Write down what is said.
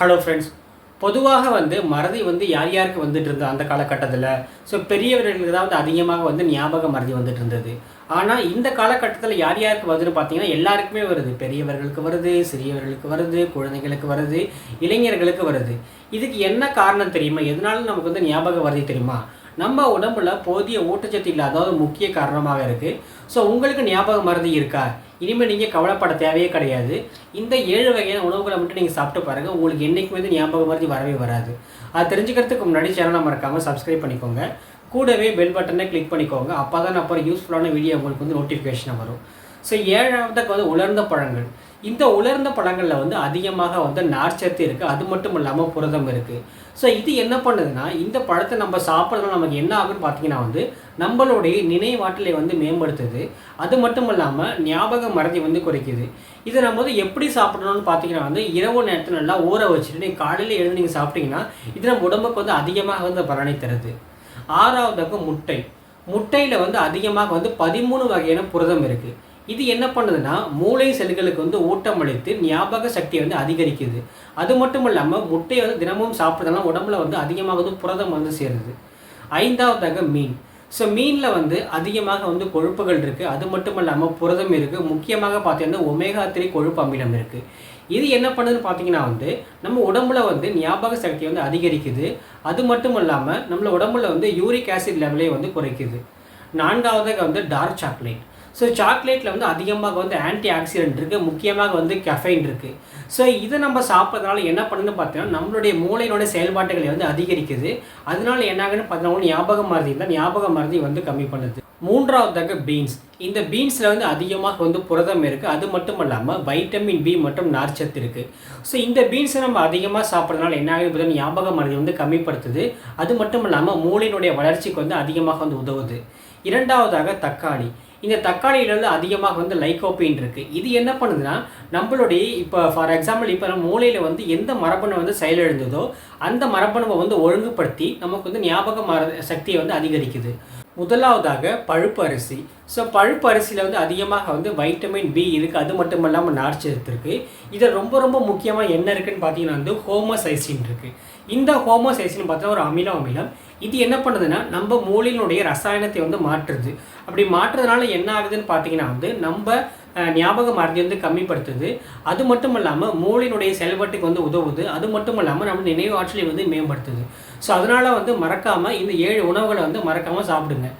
Hello friends பொதுவாக வந்து மறதி வந்து யார் யாருக்கு வந்துட்டு இருந்தது அந்த காலகட்டத்தில்? ஸோ பெரியவர்களுக்கு தான் வந்து அதிகமாக வந்து ஞாபக மறதி வந்துட்டு இருந்தது. ஆனால் இந்த காலகட்டத்தில் யார் யாருக்கு வருதுன்னு பார்த்தீங்கன்னா எல்லாருக்குமே வருது. பெரியவர்களுக்கு வருது சிறியவர்களுக்கு வருது குழந்தைகளுக்கு வருது இளைஞர்களுக்கு வருது. இதுக்கு என்ன காரணம் தெரியுமா? எதனால நமக்கு வந்து ஞாபக வருதி தெரியுமா? நம்ம உடம்புல போதிய ஊட்டச்சத்து இல்லாத அதாவது முக்கிய காரணமாக இருக்குது ஸோ உங்களுக்கு ஞாபக மருந்து இருக்கா? இனிமேல் நீங்கள் கவலைப்பட தேவையே கிடையாது. இந்த ஏழு வகையான உணவுகளை மட்டும் நீங்கள் சாப்பிட்டு பாருங்கள் உங்களுக்கு என்றைக்குமே வந்து ஞாபக மருந்து வரவே வராது. அது தெரிஞ்சுக்கிறதுக்கு முன்னாடி சேனலை மறக்காமல் சப்ஸ்கிரைப் பண்ணிக்கோங்க. கூடவே பெல் பட்டனை கிளிக் பண்ணிக்கோங்க. அப்போ தான் அப்புறம் யூஸ்ஃபுல்லான வீடியோ உங்களுக்கு வந்து நோட்டிஃபிகேஷன் வரும். ஸோ ஏழாவதுக்கு வந்து உலர்ந்த பழங்கள். இந்த உலர்ந்த பழங்களில் வந்து அதிகமாக வந்து நார்ச்சத்து இருக்குது அது மட்டும் இல்லாமல் புரதம் இருக்குது ஸோ இது என்ன பண்ணுதுன்னா இந்த பழத்தை நம்ம சாப்பிட்றதுனால நமக்கு என்ன ஆகுன்னு பார்த்தீங்கன்னா வந்து நம்மளுடைய நினைவாற்றலை வந்து மேம்படுத்துது. அது மட்டும் இல்லாமல் ஞாபக மறதி வந்து குறைக்குது. இதை நம்ம வந்து எப்படி சாப்பிடணும்னு பார்த்தீங்கன்னா வந்து இரவு நேரத்தில் நல்லா ஊற வச்சுட்டு நீங்கள் காலையில் எழுந்து நீங்கள் சாப்பிட்டீங்கன்னா இது நம்ம உடம்புக்கு வந்து அதிகமாக வந்து பலனை தருது. ஆறாவதாக முட்டை. முட்டையில் வந்து அதிகமாக வந்து பதிமூணு வகையான புரதம் இருக்குது இது என்ன பண்ணுதுன்னா மூளை செல்களுக்கு வந்து ஊட்டம் அளித்து ஞாபக சக்தியை வந்து அதிகரிக்குது. அது மட்டும் இல்லாமல் முட்டையை வந்து தினமும் சாப்பிட்றதுனால உடம்புல வந்து அதிகமாக வந்து புரதம் வந்து சேருது. ஐந்தாவதாக மீன். ஸோ மீனில் வந்து அதிகமாக வந்து கொழுப்புகள் இருக்குது அது மட்டும் இல்லாமல் புரதம் இருக்குது முக்கியமாக பார்த்தீங்கன்னா ஒமேகா த்ரீ கொழுப்பு அமிலம் இருக்குது இது என்ன பண்ணுதுன்னு பார்த்தீங்கன்னா வந்து நம்ம உடம்புல வந்து ஞாபக சக்தியை வந்து அதிகரிக்குது. அது மட்டும் இல்லாமல் நம்மள உடம்புல வந்து யூரிக் ஆசிட் லெவலே வந்து குறைக்குது. நான்காவதாக வந்து டார்க் சாக்லேட். ஸோ சாக்லேட்டில் வந்து அதிகமாக வந்து ஆன்டி ஆக்சிடென்ட் இருக்குது முக்கியமாக வந்து கெஃபைன் இருக்குது ஸோ இதை நம்ம சாப்பிட்றதுனால என்ன பண்ணுன்னு பார்த்தீங்கன்னா நம்மளுடைய மூளையினுடைய செயல்பாட்டுகளை வந்து அதிகரிக்குது. அதனால என்ன ஆகுன்னு பார்த்தீங்கன்னா ஞாபக மருதி ஞாபகம் ஞாபக மருதி வந்து கம்மி பண்ணுது. மூன்றாவதாக பீன்ஸ் இந்த பீன்ஸில் வந்து அதிகமாக வந்து புரதம் இருக்குது அது மட்டும் இல்லாமல் வைட்டமின் பி மற்றும் நார்ச்சத்து இருக்குது ஸோ இந்த பீன்ஸை நம்ம அதிகமாக சாப்பிட்றதுனால என்ன ஆகுது பார்த்தீங்கன்னா ஞாபக மருதி வந்து கம்மிப்படுத்துது. அது மட்டும் இல்லாமல் மூளையினுடைய வளர்ச்சிக்கு வந்து அதிகமாக வந்து உதவுது. இரண்டாவதாக தக்காளி. இந்த தக்காளியில வந்து அதிகமாக வந்து லைகோபின் இருக்குது இது என்ன பண்ணுதுன்னா நம்மளுடைய இப்போ ஃபார் எக்ஸாம்பிள் இப்போ நம்ம மூளையில் வந்து எந்த மரபணு வந்து செயலிழந்ததோ அந்த மரபணுவை வந்து ஒழுங்குபடுத்தி நமக்கு வந்து ஞாபக மர சக்தியை வந்து அதிகரிக்குது. முதலாவதாக பழுப்பு அரிசி. ஸோ பழுப்பு அரிசியில் வந்து அதிகமாக வந்து வைட்டமின் பி இருக்குது அது மட்டும் இல்லாமல் நார்ச்சத்து இருக்குது இதில் ரொம்ப ரொம்ப முக்கியமாக என்ன இருக்குதுன்னு பார்த்தீங்கன்னா வந்து ஹோமோசைசின் இருக்குது இந்த ஹோமோசைசின் பார்த்தீங்கன்னா ஒரு அமிலம் அமிலம். இது என்ன பண்ணுதுன்னா நம்ம மூளையினுடைய ரசாயனத்தை வந்து மாற்றுது. அப்படி மாற்றுறதுனால என்ன ஆகுதுன்னு பார்த்தீங்கன்னா வந்து நம்ம ஞாபக மறதி வந்து கம்மிப்படுத்துது. அது மட்டும் இல்லாமல் மூளையினுடைய செயல்பாட்டுக்கு வந்து உதவுது. அது மட்டும் இல்லாமல் நம்ம நினைவு ஆற்றலை வந்து மேம்படுத்துது. ஸோ அதனால் வந்து மறக்காமல் இந்த ஏழு உணவுகளை வந்து மறக்காமல் சாப்பிடுங்க.